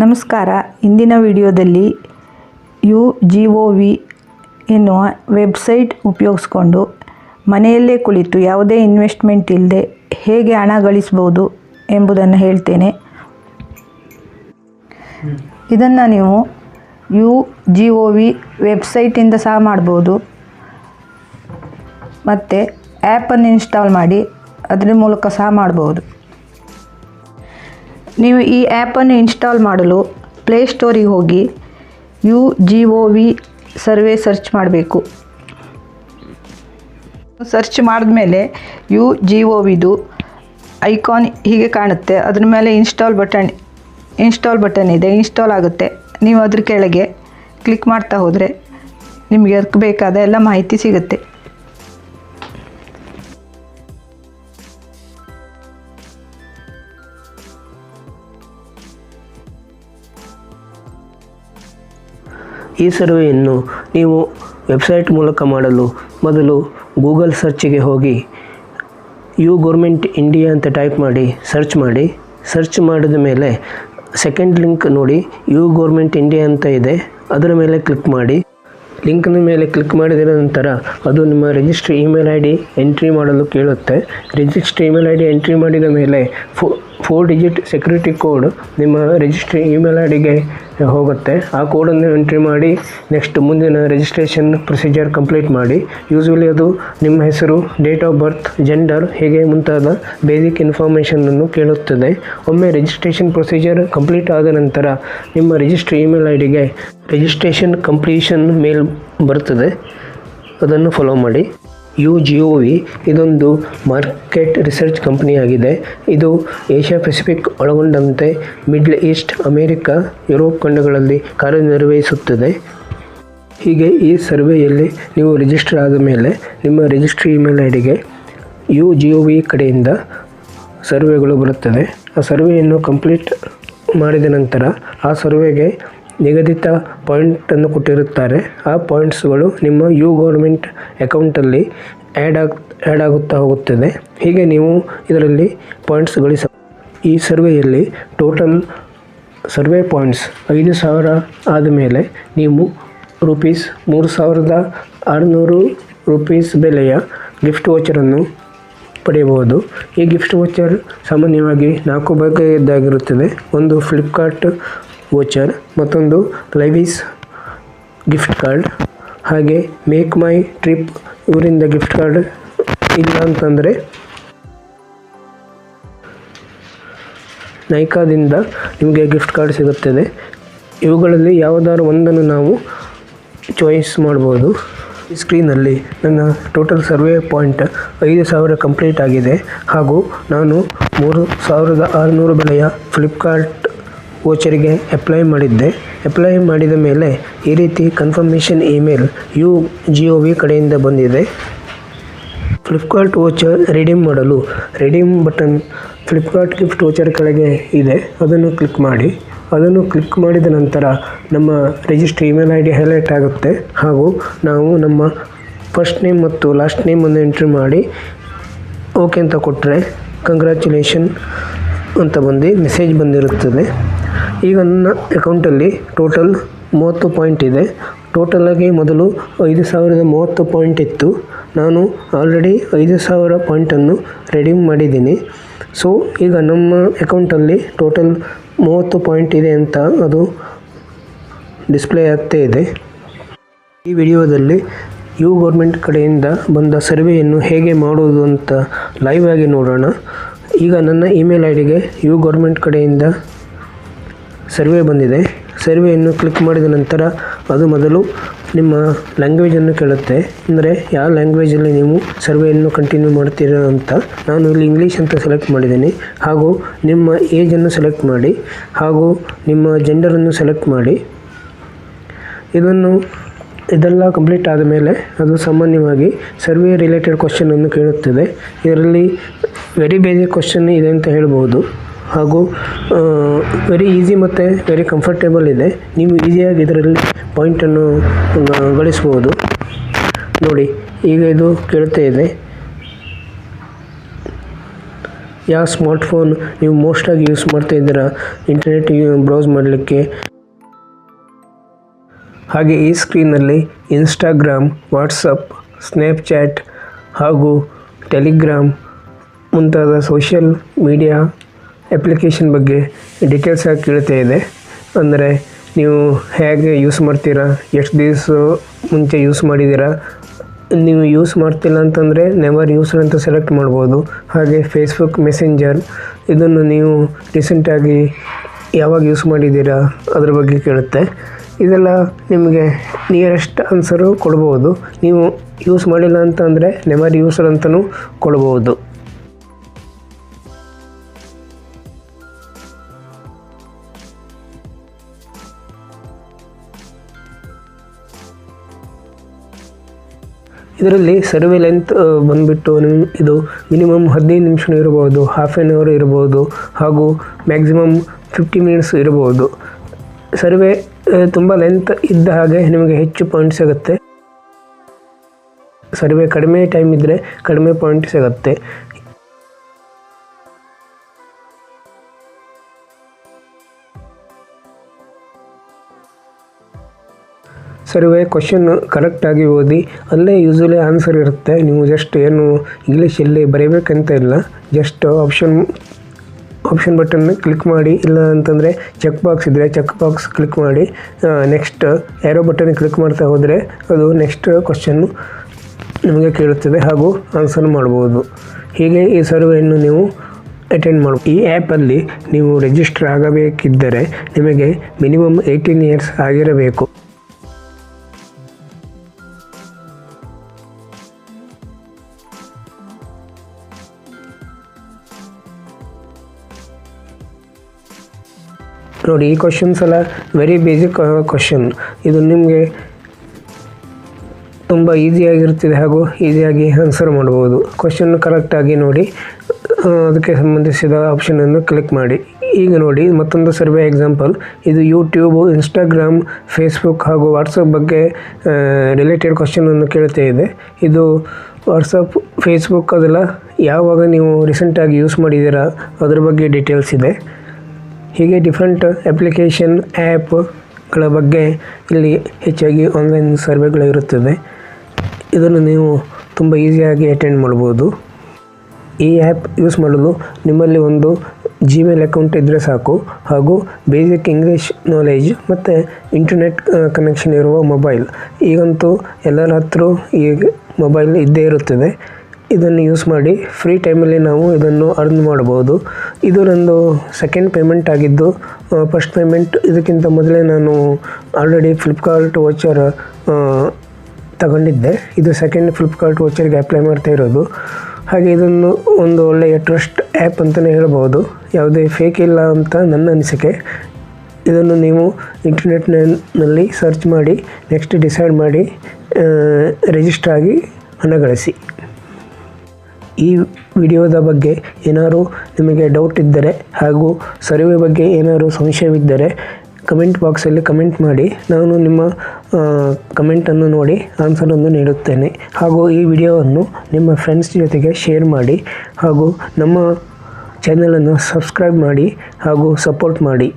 ನಮಸ್ಕಾರ. ಇಂದಿನ ವಿಡಿಯೋದಲ್ಲಿ ಯು ಜಿ ಒ ವಿ ಎನ್ನುವ ವೆಬ್ಸೈಟ್ ಉಪಯೋಗಿಸ್ಕೊಂಡು ಮನೆಯಲ್ಲೇ ಕುಳಿತು ಯಾವುದೇ ಇನ್ವೆಸ್ಟ್ಮೆಂಟ್ ಇಲ್ಲದೆ ಹೇಗೆ ಹಣ ಗಳಿಸ್ಬೋದು ಎಂಬುದನ್ನು ಹೇಳ್ತೇನೆ. ಇದನ್ನು ನೀವು ಯು ಜಿ ಒ ವಿ ವೆಬ್ಸೈಟಿಂದ ಸಹ ಮಾಡ್ಬೋದು. ಮತ್ತು ಆ್ಯಪನ್ನು ಇನ್ಸ್ಟಾಲ್ ಮಾಡಿ ಅದರ ಮೂಲಕ ಸಹ ಮಾಡ್ಬೋದು. ನೀವು ಈ ಆ್ಯಪನ್ನು ಇನ್ಸ್ಟಾಲ್ ಮಾಡಲು ಪ್ಲೇಸ್ಟೋರಿಗೆ ಹೋಗಿ U G O V survey search ಮಾಡಬೇಕು. ಸರ್ಚ್ ಮಾಡಿದ್ಮೇಲೆ ಯು ಜಿ ಒ ವಿದು ಐಕಾನ್ ಹೀಗೆ ಕಾಣುತ್ತೆ. ಅದ್ರ ಮೇಲೆ ಇನ್ಸ್ಟಾಲ್ ಬಟನ್ ಇನ್ಸ್ಟಾಲ್ ಬಟನ್ ಇದೆ. ಇನ್ಸ್ಟಾಲ್ ಆಗುತ್ತೆ. ನೀವು ಅದ್ರ ಕೆಳಗೆ ಕ್ಲಿಕ್ ಮಾಡ್ತಾ ಹೋದರೆ ನಿಮಗೆ ಅದಕ್ಕೆ ಬೇಕಾದ ಎಲ್ಲ ಮಾಹಿತಿ ಸಿಗುತ್ತೆ. ಈ ಸರ್ವೆಯನ್ನು ನೀವು ವೆಬ್ಸೈಟ್ ಮೂಲಕ ಮಾಡಲು ಮೊದಲು ಗೂಗಲ್ ಸರ್ಚಿಗೆ ಹೋಗಿ ಯು ಗೌರ್ಮೆಂಟ್ ಇಂಡಿಯಾ ಅಂತ ಟೈಪ್ ಮಾಡಿ, ಸರ್ಚ್ ಮಾಡಿ. ಸರ್ಚ್ ಮಾಡಿದ ಮೇಲೆ ಸೆಕೆಂಡ್ ಲಿಂಕ್ ನೋಡಿ, ಯು ಗೌರ್ಮೆಂಟ್ ಇಂಡಿಯಾ ಅಂತ ಇದೆ. ಅದರ ಮೇಲೆ ಕ್ಲಿಕ್ ಮಾಡಿ. ಲಿಂಕ್ನ ಮೇಲೆ ಕ್ಲಿಕ್ ಮಾಡಿದ ನಂತರ ಅದು ನಿಮ್ಮ register email I D entry ಮಾಡಲು ಕೇಳುತ್ತೆ. Register email I D entry ಮಾಡಿದ ಮೇಲೆ four four digit security code ನಿಮ್ಮ ರಿಜಿಸ್ಟ್ರಿ ಇಮೇಲ್ ಐ ಡಿಗೆ ಹೋಗುತ್ತೆ. ಆ ಕೋಡನ್ನು ಎಂಟ್ರಿ ಮಾಡಿ ನೆಕ್ಸ್ಟ್ ಮುಂದಿನ ರಿಜಿಸ್ಟ್ರೇಷನ್ ಪ್ರೊಸೀಜರ್ ಕಂಪ್ಲೀಟ್ ಮಾಡಿ. ಯೂಸ್ವಲಿ ಅದು ನಿಮ್ಮ ಹೆಸರು ಡೇಟ್ ಆಫ್ ಬರ್ತ್ ಜೆಂಡರ್ ಹೀಗೆ ಮುಂತಾದ ಬೇಸಿಕ್ ಇನ್ಫಾರ್ಮೇಷನನ್ನು ಕೇಳುತ್ತದೆ. ಒಮ್ಮೆ ರಿಜಿಸ್ಟ್ರೇಷನ್ ಪ್ರೊಸೀಜರ್ ಕಂಪ್ಲೀಟ್ ಆದ ನಂತರ ನಿಮ್ಮ ರಿಜಿಸ್ಟ್ರಿ ಇಮೇಲ್ ಐ ಡಿಗೆ ರಿಜಿಸ್ಟ್ರೇಷನ್ ಕಂಪ್ಲೀಷನ್ ಮೇಲ್ ಬರ್ತದೆ. ಅದನ್ನು ಫಾಲೋ ಮಾಡಿ. ಯು ಜಿ ಒ ವಿ ಇದೊಂದು ಮಾರ್ಕೆಟ್ ರಿಸರ್ಚ್ ಕಂಪನಿಯಾಗಿದೆ ಇದು ಏಷ್ಯಾ ಪೆಸಿಫಿಕ್ ಒಳಗೊಂಡಂತೆ ಮಿಡ್ಲ್ ಈಸ್ಟ್, ಅಮೇರಿಕಾ, ಯುರೋಪ್ ಖಂಡಗಳಲ್ಲಿ ಕಾರ್ಯನಿರ್ವಹಿಸುತ್ತದೆ. ಹೀಗೆ ಈ ಸರ್ವೆಯಲ್ಲಿ ನೀವು ರಿಜಿಸ್ಟರ್ ಆದ ಮೇಲೆ ನಿಮ್ಮ ರಿಜಿಸ್ಟ್ರಿ ಇಮೇಲ್ ಐ ಡಿಗೆ ಯು ಜಿ ಒ ವಿ ಕಡೆಯಿಂದ ಸರ್ವೆಗಳು ಬರುತ್ತದೆ. ಆ ಸರ್ವೆಯನ್ನು ಕಂಪ್ಲೀಟ್ ಮಾಡಿದ ನಂತರ ಆ ಸರ್ವೆಗೆ ನಿಗದಿತ ಪಾಯಿಂಟನ್ನು ಕೊಟ್ಟಿರುತ್ತಾರೆ. ಆ ಪಾಯಿಂಟ್ಸ್ಗಳು ನಿಮ್ಮ ಯು ಗೌರ್ಮೆಂಟ್ ಅಕೌಂಟಲ್ಲಿ ಆ್ಯಡ್ ಆಗ್ ಆ್ಯಡ್ ಆಗುತ್ತಾ ಹೋಗುತ್ತದೆ. ಹೀಗೆ ನೀವು ಇದರಲ್ಲಿ ಪಾಯಿಂಟ್ಸ್ ಗಳಿಸ, ಈ ಸರ್ವೆಯಲ್ಲಿ ಟೋಟಲ್ ಸರ್ವೆ ಪಾಯಿಂಟ್ಸ್ ಐದು ಸಾವಿರ ಆದಮೇಲೆ ನೀವು ರುಪೀಸ್ ಮೂರು ಸಾವಿರದ ಆರುನೂರು ರುಪೀಸ್ ಬೆಲೆಯ ಗಿಫ್ಟ್ ವೋಚರನ್ನು ಪಡೆಯಬಹುದು. ಈ ಗಿಫ್ಟ್ ವೋಚರ್ ಸಾಮಾನ್ಯವಾಗಿ ನಾಲ್ಕು ಬಗೆಯದ್ದಾಗಿರುತ್ತದೆ ಒಂದು ಫ್ಲಿಪ್ಕಾರ್ಟ್ ವೋಚರ್ ಮತ್ತೊಂದು ಲೈವೀಸ್ ಗಿಫ್ಟ್ ಕಾರ್ಡ್ ಹಾಗೆ ಮೇಕ್ ಮೈ ಟ್ರಿಪ್ ಇವರಿಂದ ಗಿಫ್ಟ್ ಕಾರ್ಡ್ ಇಲ್ಲ ಅಂತಂದರೆ ನೈಕಾದಿಂದ ನಿಮಗೆ ಗಿಫ್ಟ್ ಕಾರ್ಡ್ ಸಿಗುತ್ತದೆ. ಇವುಗಳಲ್ಲಿ ಯಾವುದಾದ್ರು ಒಂದನ್ನು ನಾವು ಚಾಯ್ಸ್ ಮಾಡ್ಬೋದು. ಈ ಸ್ಕ್ರೀನಲ್ಲಿ ನನ್ನ ಟೋಟಲ್ ಸರ್ವೆ ಪಾಯಿಂಟ್ ಐದು ಸಾವಿರ ಕಂಪ್ಲೀಟ್ ಆಗಿದೆ. ಹಾಗೂ ನಾನು ಮೂರು ಸಾವಿರದ ಆರುನೂರು ಬೆಲೆಯ ಫ್ಲಿಪ್ಕಾರ್ಟ್ ವೋಚರಿಗೆ ಅಪ್ಲೈ ಮಾಡಿದ್ದೆ. ಅಪ್ಲೈ ಮಾಡಿದ ಮೇಲೆ ಈ ರೀತಿ confirmation email U G O V ಕಡೆಯಿಂದ ಬಂದಿದೆ. ಫ್ಲಿಪ್ಕಾರ್ಟ್ ವೋಚರ್ ರಿಡೀಮ್ ಮಾಡಲು redeem button Flipkart gift voucher ಕೆಳಗೆ ಇದೆ. ಅದನ್ನು ಕ್ಲಿಕ್ ಮಾಡಿ. ಅದನ್ನು ಕ್ಲಿಕ್ ಮಾಡಿದ ನಂತರ ನಮ್ಮ register email I D highlight ಆಗುತ್ತೆ. ಹಾಗೂ ನಾವು ನಮ್ಮ ಫಸ್ಟ್ ನೇಮ್ ಮತ್ತು ಲಾಸ್ಟ್ ನೇಮನ್ನು ಎಂಟ್ರಿ ಮಾಡಿ ಓಕೆ ಅಂತ ಕೊಟ್ಟರೆ ಕಂಗ್ರ್ಯಾಚುಲೇಷನ್ ಅಂತ ಬಂದು ಮೆಸೇಜ್ ಬಂದಿರುತ್ತದೆ. ಈಗ ನನ್ನ ಅಕೌಂಟಲ್ಲಿ ಟೋಟಲ್ ಮೂವತ್ತು ಪಾಯಿಂಟ್ ಇದೆ. ಟೋಟಲಾಗಿ ಮೊದಲು ಐದು ಸಾವಿರದ ಮೂವತ್ತು ಪಾಯಿಂಟ್ ಇತ್ತು. ನಾನು ಆಲ್ರೆಡಿ ಐದು ಸಾವಿರ ಪಾಯಿಂಟನ್ನು ರೆಡೀಮ್ ಮಾಡಿದ್ದೀನಿ. ಸೊ ಈಗ ನಮ್ಮ ಅಕೌಂಟಲ್ಲಿ ಟೋಟಲ್ ಮೂವತ್ತು ಪಾಯಿಂಟ್ ಇದೆ ಅಂತ ಅದು ಡಿಸ್ಪ್ಲೇ ಆಗ್ತಾ ಇದೆ. ಈ ವಿಡಿಯೋದಲ್ಲಿ ಯು ಗೌರ್ಮೆಂಟ್ ಕಡೆಯಿಂದ ಬಂದ ಸರ್ವೆಯನ್ನು ಹೇಗೆ ಮಾಡುವುದು ಅಂತ ಲೈವ್ ಆಗಿ ನೋಡೋಣ. ಈಗ ನನ್ನ ಇಮೇಲ್ ಐ ಡಿಗೆ ಯು ಗೌರ್ಮೆಂಟ್ ಕಡೆಯಿಂದ ಸರ್ವೆ ಬಂದಿದೆ. ಸರ್ವೆಯನ್ನು ಕ್ಲಿಕ್ ಮಾಡಿದ ನಂತರ ಅದು ಮೊದಲು ನಿಮ್ಮ ಲ್ಯಾಂಗ್ವೇಜನ್ನು ಕೇಳುತ್ತೆ. ಅಂದರೆ ಯಾವ ಲ್ಯಾಂಗ್ವೇಜಲ್ಲಿ ನೀವು ಸರ್ವೆಯನ್ನು ಕಂಟಿನ್ಯೂ ಮಾಡ್ತೀರಾ ಅಂತ ನಾನು ಇಲ್ಲಿ ಇಂಗ್ಲೀಷ್ ಅಂತ ಸೆಲೆಕ್ಟ್ ಮಾಡಿದ್ದೀನಿ. ಹಾಗೂ ನಿಮ್ಮ ಏಜನ್ನು ಸೆಲೆಕ್ಟ್ ಮಾಡಿ ಹಾಗೂ ನಿಮ್ಮ ಜೆಂಡರನ್ನು ಸೆಲೆಕ್ಟ್ ಮಾಡಿ. ಇದನ್ನು ಇದೆಲ್ಲ ಕಂಪ್ಲೀಟ್ ಆದ ಮೇಲೆ ಅದು ಸಾಮಾನ್ಯವಾಗಿ ಸರ್ವೆ ರಿಲೇಟೆಡ್ ಕ್ವಶನನ್ನು ಕೇಳುತ್ತದೆ. ಇದರಲ್ಲಿ ವೆರಿ ಬೇಸಿಕ್ ಕ್ವಶನ್ ಇದೆ ಅಂತ ಹೇಳ್ಬೋದು. ಹಾಗೂ ವೆರಿ ಈಸಿ ಮತ್ತು ವೆರಿ ಕಂಫರ್ಟೇಬಲ್ ಇದೆ. ನೀವು ಈಸಿಯಾಗಿ ಇದರಲ್ಲಿ ಪಾಯಿಂಟನ್ನು ಗಳಿಸ್ಬೋದು. ನೋಡಿ, ಈಗ ಇದು ಕೇಳ್ತಾ ಇದೆ. ಯಾವ ಸ್ಮಾರ್ಟ್ಫೋನ್ ನೀವು ಮೋಸ್ಟಾಗಿ ಯೂಸ್ ಮಾಡ್ತಾ ಇದ್ದೀರಾ? ಇಂಟರ್ನೆಟ್ ಬ್ರೌಸ್ ಮಾಡಲಿಕ್ಕೆ ಹಾಗೆ ಈ ಸ್ಕ್ರೀನಲ್ಲಿ ಇನ್ಸ್ಟಾಗ್ರಾಮ್, ವಾಟ್ಸಪ್ ಸ್ನ್ಯಾಪ್ಚ್ಯಾಟ್ ಹಾಗೂ ಟೆಲಿಗ್ರಾಮ್ ಮುಂತಾದ ಸೋಷಿಯಲ್ ಮೀಡಿಯಾ ಅಪ್ಲಿಕೇಶನ್ ಬಗ್ಗೆ ಡೀಟೇಲ್ಸ್ ಆಗಿ ಕೇಳ್ತಾ ಇದೆ. ಅಂದರೆ ನೀವು ಹೇಗೆ ಯೂಸ್ ಮಾಡ್ತೀರಾ, ಎಷ್ಟು ದಿವಸ ಮುಂಚೆ ಯೂಸ್ ಮಾಡಿದ್ದೀರಾ, ನೀವು ಯೂಸ್ ಮಾಡ್ತಿಲ್ಲ ಅಂತಂದರೆ ನೆವರ್ ಯೂಸ್ ಅಂತ ಸೆಲೆಕ್ಟ್ ಮಾಡ್ಬೋದು. ಹಾಗೆ ಫೇಸ್ಬುಕ್ ಮೆಸೆಂಜರ್ ಇದನ್ನು ನೀವು ರೀಸೆಂಟಾಗಿ ಯಾವಾಗ ಯೂಸ್ ಮಾಡಿದ್ದೀರಾ, ಅದ್ರ ಬಗ್ಗೆ ಕೇಳುತ್ತೆ. ಇದೆಲ್ಲ ನಿಮಗೆ ನಿಯರೆಸ್ಟ್ ಆನ್ಸರು ಕೊಡ್ಬೋದು. ನೀವು ಯೂಸ್ ಮಾಡಿಲ್ಲ ಅಂತಂದರೆ ನೆಮರ್ ಯೂಸರ್ ಅಂತಲೂ ಕೊಡ್ಬೋದು. ಇದರಲ್ಲಿ ಸರ್ವೆ ಲೆಂತ್ ಬಂದುಬಿಟ್ಟು ನಿಮ್, ಇದು ಮಿನಿಮಮ್ ಹದಿನೈದು ನಿಮಿಷ ಇರ್ಬೋದು ಹಾಫ್ ಆ್ಯನ್ ಅವರ್ ಇರ್ಬೋದು, ಹಾಗೂ ಮ್ಯಾಕ್ಸಿಮಮ್ ಫಿಫ್ಟಿ ಮಿನಿಟ್ಸ್ ಇರ್ಬೋದು. ಸರ್ವೆ ತುಂಬ ಲೆಂತ್ ಇದ್ದ ಹಾಗೆ ನಿಮಗೆ ಹೆಚ್ಚು ಪಾಯಿಂಟ್ ಸಿಗುತ್ತೆ. ಸರ್ವೆ ಕಡಿಮೆ ಟೈಮ್ ಇದ್ದರೆ ಕಡಿಮೆ ಪಾಯಿಂಟ್ ಸಿಗುತ್ತೆ. ಸರ್ವೆ ಕ್ವಶನ್ ಕರೆಕ್ಟಾಗಿ ಓದಿ, ಅಲ್ಲೇ ಯೂಸಲಿ ಆನ್ಸರ್ ಇರುತ್ತೆ. ನೀವು ಜಸ್ಟ್ ಏನು ಇಂಗ್ಲೀಷಲ್ಲಿ ಬರೀಬೇಕಂತ ಇಲ್ಲ just option option button click ಮಾಡಿ, ಇಲ್ಲ ಅಂತಂದರೆ ಚೆಕ್ ಬಾಕ್ಸ್ ಇದ್ದರೆ ಚೆಕ್ ಬಾಕ್ಸ್ ಕ್ಲಿಕ್ ಮಾಡಿ. ನೆಕ್ಸ್ಟ್ ಯಾರೋ ಬಟನ್ ಕ್ಲಿಕ್ ಮಾಡ್ತಾ ಹೋದರೆ ಅದು ನೆಕ್ಸ್ಟ್ ಕ್ವಶನ್ನು ನಿಮಗೆ ಕೇಳುತ್ತದೆ ಹಾಗೂ ಆನ್ಸರ್ ಮಾಡ್ಬೋದು. ಹೀಗೆ ಈ ಸರ್ವೆಯನ್ನು ನೀವು ಅಟೆಂಡ್ ಮಾಡ, ಈ ಆ್ಯಪಲ್ಲಿ ನೀವು ರಿಜಿಸ್ಟರ್ ಆಗಬೇಕಿದ್ದರೆ ನಿಮಗೆ ಮಿನಿಮಮ್ ಏಯ್ಟೀನ್ ಇಯರ್ಸ್ ಆಗಿರಬೇಕು. ನೋಡಿ, ಈ ಕ್ವಶನ್ಸ್ ಎಲ್ಲ ವೆರಿ ಬೇಸಿಕ್ ಕ್ವಶನ್ ಇದು ನಿಮಗೆ ತುಂಬ ಈಸಿಯಾಗಿರ್ತಿದೆ ಹಾಗೂ ಈಸಿಯಾಗಿ ಆನ್ಸರ್ ಮಾಡ್ಬೋದು ಕ್ವಶನ್ ಕರೆಕ್ಟಾಗಿ ನೋಡಿ ಅದಕ್ಕೆ ಸಂಬಂಧಿಸಿದ ಆಪ್ಷನನ್ನು ಕ್ಲಿಕ್ ಮಾಡಿ. ಈಗ ನೋಡಿ, ಮತ್ತೊಂದು ಸರ್ವೆ ಎಕ್ಸಾಂಪಲ್ ಇದು ಯೂಟ್ಯೂಬು ಇನ್ಸ್ಟಾಗ್ರಾಮ್ ಫೇಸ್ಬುಕ್ ಹಾಗೂ ವಾಟ್ಸಪ್ ಬಗ್ಗೆ ರಿಲೇಟೆಡ್ ಕ್ವಶನನ್ನು ಕೇಳ್ತಾ ಇದೆ. ಇದು ವಾಟ್ಸಪ್ ಫೇಸ್ಬುಕ್ ಅದೆಲ್ಲ ಯಾವಾಗ ನೀವು ರೀಸೆಂಟಾಗಿ ಯೂಸ್ ಮಾಡಿದ್ದೀರಾ? ಅದ್ರ ಬಗ್ಗೆ ಡೀಟೇಲ್ಸ್ ಇದೆ. ಹೀಗೆ ಡಿಫ್ರೆಂಟ್ ಅಪ್ಲಿಕೇಶನ್ ಆ್ಯಪ್ಗಳ ಬಗ್ಗೆ ಇಲ್ಲಿ ಹೆಚ್ಚಾಗಿ ಆನ್ಲೈನ್ ಸರ್ವೆಗಳು ಇರುತ್ತದೆ ಇದನ್ನು ನೀವು ತುಂಬ ಈಸಿಯಾಗಿ ಅಟೆಂಡ್ ಮಾಡ್ಬೋದು. ಈ ಆ್ಯಪ್ ಯೂಸ್ ಮಾಡಲು ನಿಮ್ಮಲ್ಲಿ ಒಂದು ಜಿಮೇಲ್ ಅಕೌಂಟ್ ಇದ್ದರೆ ಸಾಕು. ಹಾಗೂ ಬೇಸಿಕ್ ಇಂಗ್ಲೀಷ್ ನಾಲೆಜ್ ಮತ್ತು ಇಂಟರ್ನೆಟ್ ಕನೆಕ್ಷನ್ ಇರುವ ಮೊಬೈಲ್ ಈಗಂತೂ ಎಲ್ಲರ ಹತ್ರ ಈ ಮೊಬೈಲ್ ಇದ್ದೇ ಇರುತ್ತದೆ. ಇದನ್ನು ಯೂಸ್ ಮಾಡಿ ಫ್ರೀ ಟೈಮಲ್ಲಿ ನಾವು ಇದನ್ನು ಅರ್ನ್ ಮಾಡ್ಬೋದು ಇದು ನಂದು ಸೆಕೆಂಡ್ ಪೇಮೆಂಟ್ ಆಗಿದ್ದು ಫಸ್ಟ್ ಪೇಮೆಂಟ್ ಇದಕ್ಕಿಂತ ಮೊದಲೇ ನಾನು ಆಲ್ರೆಡಿ ಫ್ಲಿಪ್ಕಾರ್ಟ್ ವಾಚರ್ ತಗೊಂಡಿದ್ದೆ. ಇದು ಸೆಕೆಂಡ್ ಫ್ಲಿಪ್ಕಾರ್ಟ್ ವಾಚರ್ಗೆ ಅಪ್ಲೈ ಮಾಡ್ತಾ ಇರೋದು. ಹಾಗೆ ಇದನ್ನು ಒಂದು ಒಳ್ಳೆಯ ಟ್ರಸ್ಟ್ ಆ್ಯಪ್ ಅಂತಲೇ ಹೇಳ್ಬೋದು ಯಾವುದೇ ಫೇಕ್ ಇಲ್ಲ ಅಂತ ನನ್ನ ಅನಿಸಿಕೆ. ಇದನ್ನು ನೀವು ಇಂಟರ್ನೆಟ್ನಲ್ಲಿ ಸರ್ಚ್ ಮಾಡಿ ನೆಕ್ಸ್ಟ್ ಡಿಸೈಡ್ ಮಾಡಿ ರಿಜಿಸ್ಟರ್ ಆಗಿ ಹಣ ಗಳಿಸಿ. ಈ ವಿಡಿಯೋದ ಬಗ್ಗೆ ಏನಾದರೂ ನಿಮಗೆ ಡೌಟ್ ಇದ್ದರೆ ಹಾಗೂ ಸರ್ವೆ ಬಗ್ಗೆ ಏನಾದರೂ ಸಂಶಯವಿದ್ದರೆ ಕಮೆಂಟ್ ಬಾಕ್ಸಲ್ಲಿ ಕಮೆಂಟ್ ಮಾಡಿ. ನಾನು ನಿಮ್ಮ ಕಮೆಂಟನ್ನು ನೋಡಿ ಆನ್ಸರನ್ನು ನೀಡುತ್ತೇನೆ. ಹಾಗೂ ಈ ವಿಡಿಯೋವನ್ನು ನಿಮ್ಮ ಫ್ರೆಂಡ್ಸ್ ಜೊತೆಗೆ ಶೇರ್ ಮಾಡಿ ಹಾಗೂ ನಮ್ಮ ಚಾನಲನ್ನು ಸಬ್ಸ್ಕ್ರೈಬ್ ಮಾಡಿ ಹಾಗೂ ಸಪೋರ್ಟ್ ಮಾಡಿ.